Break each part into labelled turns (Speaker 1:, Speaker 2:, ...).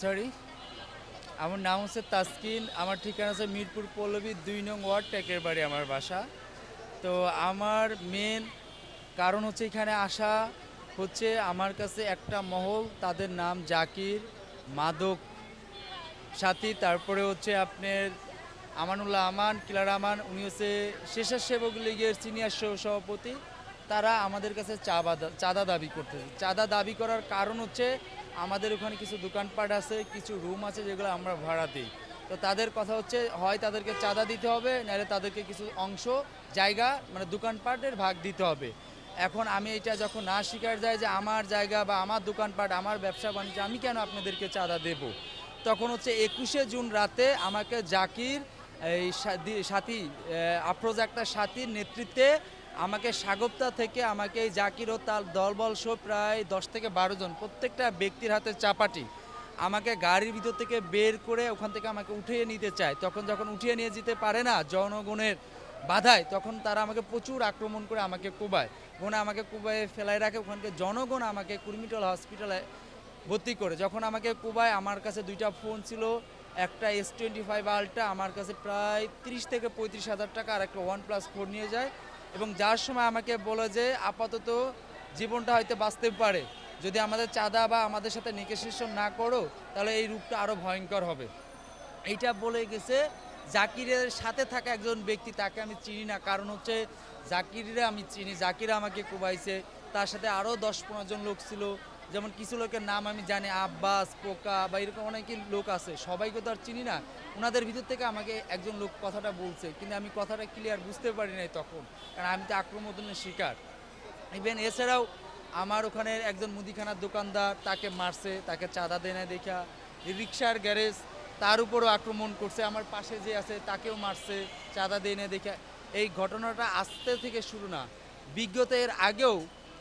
Speaker 1: Sorry আমার নাম হচ্ছে তাসকিন, আমার ঠিকানা আছে মিরপুর পল্লবী, দুই নং ওয়ার্ড টেকের বাড়ি আমার বাসা। তো আমার মেন কারণ হচ্ছে এখানে আসা হচ্ছে আমার কাছে একটা মহল, তাদের নাম জাকির মাদক। সাথী, তারপরে হচ্ছে আপনার আমানুল্লাহ আমান, কিলার আমান, উনি হচ্ছে স্বেচ্ছাসেবক লীগের সিনিয়র সভাপতি। তারা আমাদের কাছে চাঁদা দাবি করতেছে। চাঁদা দাবি করার কারণ হচ্ছে আমাদের ওখানে কিছু দোকানপাট আছে, কিছু রুম আছে যেগুলো আমরা ভাড়া দিই। তো তাদের কথা হচ্ছে, হয় তাদেরকে চাঁদা দিতে হবে, নাহলে তাদেরকে কিছু অংশ, জায়গা মানে দোকানপাটের ভাগ দিতে হবে। এখন আমি এটা যখন না স্বীকার যায় যে আমার জায়গা বা আমার দোকানপাট, আমার ব্যবসা বাণিজ্য, আমি কেন আপনাদেরকে চাঁদা দেবো? তখন হচ্ছে একুশে জুন রাতে আমাকে জাকির, এই সাথী আফরোজ একটা সাথীর নেতৃত্বে আমাকে সাগপ্তা থেকে আমাকে জাকির ও তার দলবল সহ প্রায় দশ থেকে বারো জন প্রত্যেকটা ব্যক্তির হাতে চাপাটি আমাকে গাড়ির ভিতর থেকে বের করে ওখান থেকে আমাকে উঠিয়ে নিতে চায়। তখন যখন উঠিয়ে নিয়ে যেতে পারে না জনগণের বাধায়, তখন তারা আমাকে প্রচুর আক্রমণ করে আমাকে কোবায়। ওখানে আমাকে কোবায় ফেলায় রাখে, ওখানকে জনগণ আমাকে কুর্মিটল হসপিটালে ভর্তি করে। যখন আমাকে কুবায়, আমার কাছে দুইটা ফোন ছিল, একটা এস টোয়েন্টি ফাইভ আলটা আমার কাছে প্রায় তিরিশ থেকে পঁয়ত্রিশ হাজার টাকা, আর একটা ওয়ান প্লাস ফোর নিয়ে যায়। এবং যার সময় আমাকে বলে যে, আপাতত জীবনটা হয়তো বাঁচতে পারে। যদি আমাদের চাঁদা বা আমাদের সাথে নেগোসিয়েশন না করো, তাহলে এই রূপটা আরও ভয়ঙ্কর হবে। এইটা বলে গেছে, জাকিরের সাথে থাকা একজন ব্যক্তি তাকে আমি চিনি না। কারণ হচ্ছে জাকিরে আমি চিনি। জাকিরা আমাকে কুবাইছে। তার সাথে আরও দশ পনেরো জন লোক ছিল। যেমন কিছু লোকের নাম আমি জানি, আব্বাস, পোকা বা এরকম অনেকই লোক আছে। সবাইকে তো আর চিনি না। ওনাদের ভিতর থেকে আমাকে একজন লোক কথাটা বলছে, কিন্তু আমি কথাটা ক্লিয়ার বুঝতে পারি নাই তখন, কারণ আমি তো আক্রমণের শিকার। ইভেন এছাড়াও আমার ওখানে একজন মুদিখানার দোকানদার, তাকে মারছে, তাকে চাঁদা দেয় না দেখা। রিক্সার গ্যারেজ, তার উপরও আক্রমণ করছে, আমার পাশে যে আছে তাকেও মারছে, চাঁদা দেয় না দেখা। এই ঘটনাটা আস্তে থেকে শুরু না। বিজ্ঞত এর আগেও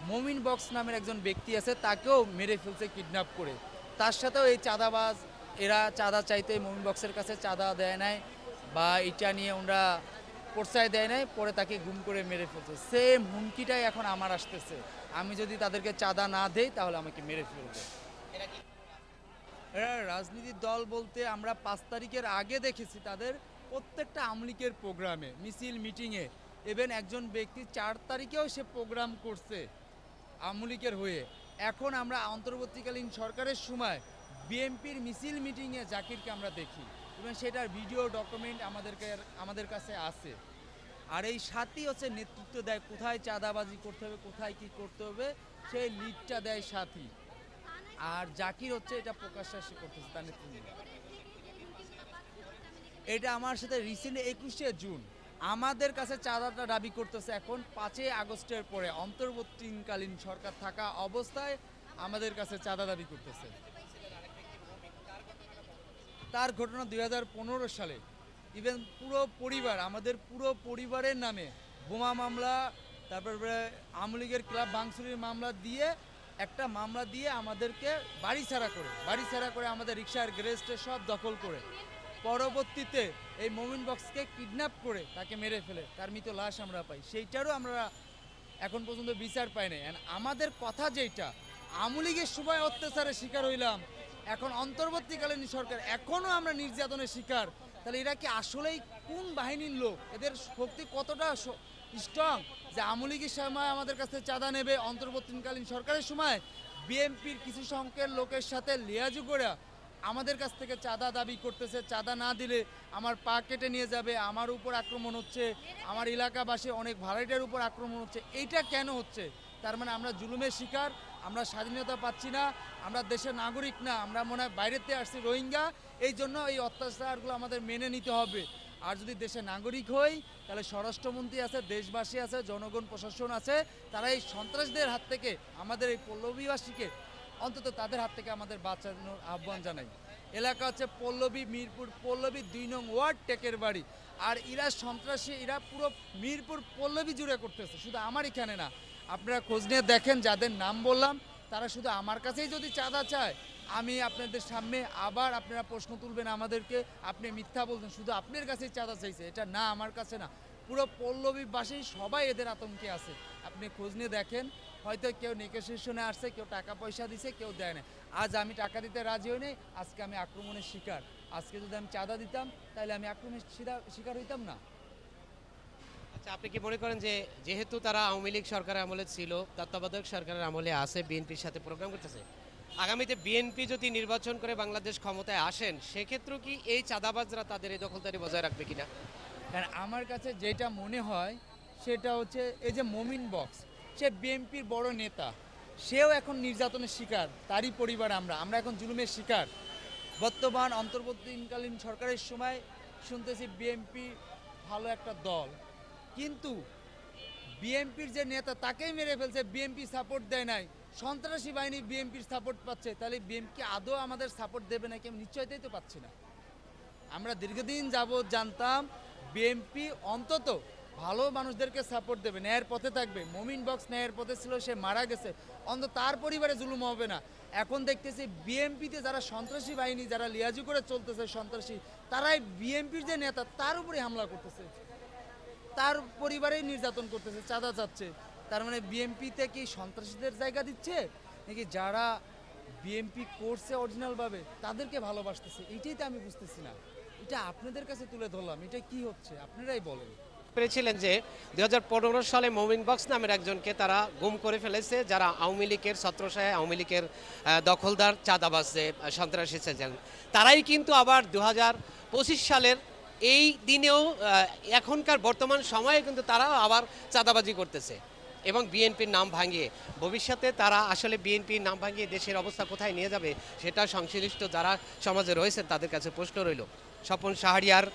Speaker 1: মমিন বক্স নামের একজন ব্যক্তি আছে তাকেও মেরে ফেলছে কিডন্যাপ করে। তার সাথেও এই চাঁদাবাজ এরা চাঁদা চাইতে মমিন বক্সের কাছে চাঁদা দেয় নাই বা এটা নিয়ে ওরা প্রশ্রয় দেয় নাই পরে তাকে গুম করে মেরে ফেলছে। সেম হুমকিটাই এখন আমার আসতেছে। আমি যদি তাদেরকে চাঁদা না দেই তাহলে আমাকে মেরে ফেলবে। এরা রাজনীতির দল বলতে আমরা পাঁচ তারিখের আগে দেখেছি তাদের প্রত্যেকটা আমলিকের প্রোগ্রামে মিছিল মিটিংয়ে। ইভেন একজন ব্যক্তি চার তারিখেও সে প্রোগ্রাম করছে। আমলিকের হয়ে। এখন আমরা অন্তর্বর্তীকালীন সরকারের সময় বিএনপির মিছিল মিটিংয়ে জাকিরকে আমরা দেখি এবং সেটার ভিডিও, ডকুমেন্ট আমাদেরকে, আমাদের কাছে আছে। আর এই সাথী হচ্ছে নেতৃত্ব দেয়, কোথায় চাঁদাবাজি করতে হবে, কোথায় কি করতে হবে, সেই লিডটা দেয় সাথী। আর জাকির হচ্ছে এটা প্রকাশ্যে এসে করতেছে, তার নেতৃত্বে। এটা আমার সাথে রিসেন্ট একুশে জুন। আমাদের কাছে চাঁদাটা দাবি করতেছে এখন পাঁচই আগস্টের পরে অন্তর্বর্তীকালীন সরকার থাকা অবস্থায় আমাদের কাছে চাঁদা দাবি করতেছে। তার ঘটনা দুই হাজার পনেরো সালে। ইভেন পুরো পরিবার, আমাদের পুরো পরিবারের নামে বোমা মামলা, তারপরে আমলিগের ক্লাব ভাঙচুরির মামলা দিয়ে, একটা মামলা দিয়ে আমাদেরকে বাড়ি ছাড়া করে, বাড়ি ছাড়া করে আমাদের রিক্সার গ্যারেজটা সব দখল করে। পরবর্তীতে এই মমিন বক্সকে কিডন্যাপ করে তাকে মেরে ফেলে, তার মৃত লাশ আমরা পাই। সেইটারও আমরা এখন পর্যন্ত বিচার পাই নাই। আমাদের কথা যেটা আমলিগের সময় অত্যাচারের শিকার হইলাম, এখন অন্তর্বর্তীকালীন সরকার এখনও আমরা নির্যাতনের শিকার, তাহলে এরা কি আসলেই কোন বাহিনীর লোক? এদের শক্তি কতটা স্ট্রং যে আমলিগের সময় আমাদের কাছে চাঁদা নেবে, অন্তর্বর্তীকালীন সরকারের সময়, বিএনপির কিছু সংখ্যের লোকের সাথে লিয়াজু করে আমাদের কাছ থেকে চাঁদা দাবি করতেছে, চাঁদা না দিলে আমার পা কেটে নিয়ে যাবে, আমার উপর আক্রমণ হচ্ছে, আমার এলাকাবাসী অনেক ভাড়াটের উপর আক্রমণ হচ্ছে, এইটা কেন হচ্ছে? তার মানে আমরা জুলুমের শিকার, আমরা স্বাধীনতা পাচ্ছি না, আমরা দেশের নাগরিক না, আমরা মনে হয় বাইরেতে আসছি রোহিঙ্গা, এই জন্য এই অত্যাচারগুলো আমাদের মেনে নিতে হবে। আর যদি দেশের নাগরিক হই, তাহলে স্বরাষ্ট্রমন্ত্রী আছে, দেশবাসী আছে, জনগণ, প্রশাসন আছে, তারা এই সন্ত্রাসদের হাত থেকে আমাদের এই পল্লবীবাসীকে অন্তত তাদের হাত থেকে আমাদের বাঁচানোর আহ্বান জানাই। এলাকা হচ্ছে পল্লবী, মিরপুর, পল্লবী দুই নং ওয়ার্ড, টেকের বাড়ি। আর ইরা সন্ত্রাসী এরা পুরো মিরপুর, পল্লবী জুড়ে করতেছে, শুধু আমার এখানে না। আপনারা খোঁজ নিয়ে দেখেন, যাদের নাম বললাম, তারা শুধু আমার কাছেই যদি চাঁদা চায়, আমি আপনাদের সামনে আবার আপনারা প্রশ্ন তুলবেন আমাদেরকে, আপনি মিথ্যা বলছেন, শুধু আপনার কাছেই চাঁদা চাইছে, এটা না, আমার কাছে না। পুরো পল্লবীবাসী সবাই এদের আতঙ্কে আছে। আপনি খোঁজ নিয়ে দেখেন, হয়তো কেউ নেগোসিয়েশনে আসছে, কেউ টাকা পয়সা দিছে, কেউ দেয় না। আজ আমি টাকা দিতে রাজি হই নাই, আজকে আমি আক্রমণের শিকার। আজকে যদি আমি চাঁদা দিতাম, তাহলে আমি আক্রমণের শিকার হইতাম না।
Speaker 2: আচ্ছা আপনি কি মনে করেন যে যেহেতু তারা আওয়ামী লীগ সরকারের আমলে ছিল, তত্ত্বাবধায়ক সরকারের আমলে আছে, বিএনপির সাথে প্রোগ্রাম করতেছে, আগামীতে বিএনপি যদি নির্বাচন করে বাংলাদেশ ক্ষমতায় আসেন, সেক্ষেত্রেও কি এই চাঁদাবাজরা তাদের এই দখলদারি বজায় রাখবে কিনা?
Speaker 1: কারণ আমার কাছে যেটা মনে হয়, সেটা হচ্ছে এই যে মমিন বক্স, সে বিএনপির বড় নেতা, সেও এখন নির্যাতনের শিকার, তারই পরিবার আমরা আমরা এখন জুলুমের শিকার। বর্তমান, অন্তর্বর্তীকালীন সরকারের সময় শুনতেছি বিএনপি ভালো একটা দল, কিন্তু বিএনপির যে নেতা, তাকেই মেরে ফেলছে, বিএনপি সাপোর্ট দেয় নাই। সন্ত্রাসী বাহিনী বিএনপির সাপোর্ট পাচ্ছে, তাহলে বিএনপি আদৌ আমাদের সাপোর্ট দেবে নাকি? আমি নিশ্চয়তাই তো পাচ্ছি না। আমরা দীর্ঘদিন যাবৎ জানতাম বিএনপি অন্তত ভালো মানুষদেরকে সাপোর্ট দেবে, ন্যায়ের পথে থাকবে। মমিন বক্স ন্যায়ের পথে ছিল, সে মারা গেছে। অন্তত তার পরিবারে জুলুম হবে না। এখন দেখতেছি বিএনপিতে যারা সন্ত্রাসী বাহিনী, যারা লিয়াজু করে চলতেছে সন্ত্রাসী, তারাই বিএনপির যে নেতা, তার উপরে হামলা করতেছে। তার পরিবারেই নির্যাতন করতেছে, চাঁদা চাচ্ছে। তার মানে বিএনপিতে কি সন্ত্রাসীদের জায়গা দিচ্ছে? নাকি যারা বিএনপি করছে অরিজিনালভাবে তাদেরকে ভালোবাসতেছে? এটাই তো আমি বুঝতেছি না। এটা আপনাদের কাছে তুলে ধরলাম, এটা কি হচ্ছে? আপনারাই বলেন।
Speaker 2: পেরেছিলেন যে দুই সালে মমিন বক্স নামের একজনকে তারা গুম করে ফেলেছে, যারা আওয়ামী লীগের ছত্রসায় আওয়ামী লীগের দখলদার চাঁদাবাজ যে সন্ত্রাসী ছিলেন তারাই কিন্তু আবার দুহাজার পঁচিশ সালের এই দিনেও এখনকার বর্তমান সময়ে কিন্তু তারা আবার চাঁদাবাজি করতেছে এবং বিএনপির নাম ভাঙিয়ে। ভবিষ্যতে তারা আসলে বিএনপির নাম ভাঙিয়ে দেশের অবস্থা কোথায় নিয়ে যাবে, সেটা সংশ্লিষ্ট যারা সমাজে রয়েছেন তাদের কাছে প্রশ্ন রইল। স্বপন শাহরিয়ার